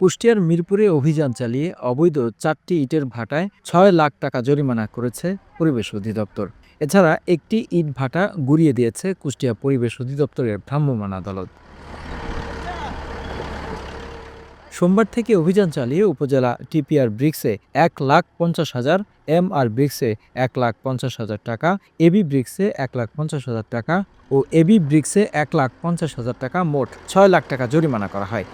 কুষ্টিয়ার মিরপুরে অভিযান চালিয়ে অবৈধ চারটি ইটের ভাটায় ছয় লাখ টাকা জরিমানা করেছে পরিবেশ অধিদপ্তর। এছাড়া একটি ইট ভাটা গুড়িয়ে দিয়েছে কুষ্টিয়া পরিবেশ অধিদপ্তরের ভ্রাম্যমাণ আদালত। সোমবার থেকে অভিযান চালিয়ে উপজেলা টিপিআর ব্রিক্সে এক লাখ পঞ্চাশ হাজার এম আর ব্রিক্সে এক লাখ পঞ্চাশ হাজার টাকা, এবি ব্রিক্সে এক লাখ পঞ্চাশ হাজার টাকা ও এবি ব্রিক্সে এক লাখ পঞ্চাশ হাজার টাকা মোট ছয় লাখ টাকা জরিমানা করা হয়।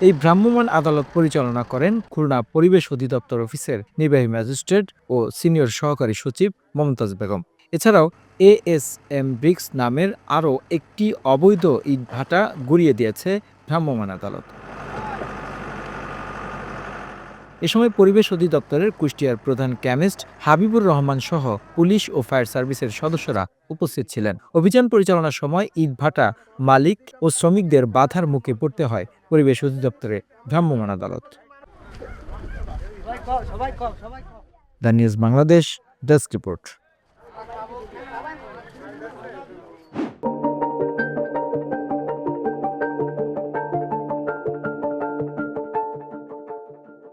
এই ভ্রাম্যমাণ আদালত পরিচালনা করেন খুলনা পরিবেশ অধিদপ্তর অফিসের নির্বাহী ম্যাজিস্ট্রেট ও সিনিয়র সহকারী সচিব মমতাজ বেগম। এছাড়াও এএস এম ব্রিক্স নামের আরও একটি অবৈধ ইট ভাটা গুড়িয়ে দিয়েছে ভ্রাম্যমাণ আদালত। এ সময় পরিবেশ অধিদপ্তরের কুষ্টিয়ার প্রধান কেমিস্ট হাবিবুর রহমান সহ পুলিশ ও ফায়ার সার্ভিসের সদস্যরা উপস্থিত ছিলেন। অভিযান পরিচালনার সময় ইট ভাটা, মালিক ও শ্রমিকদের বাধার মুখে পড়তে হয় পরিবেশ অধিদপ্তরে ভ্রাম্যমাণ আদালত। The news Bangladesh, desk report.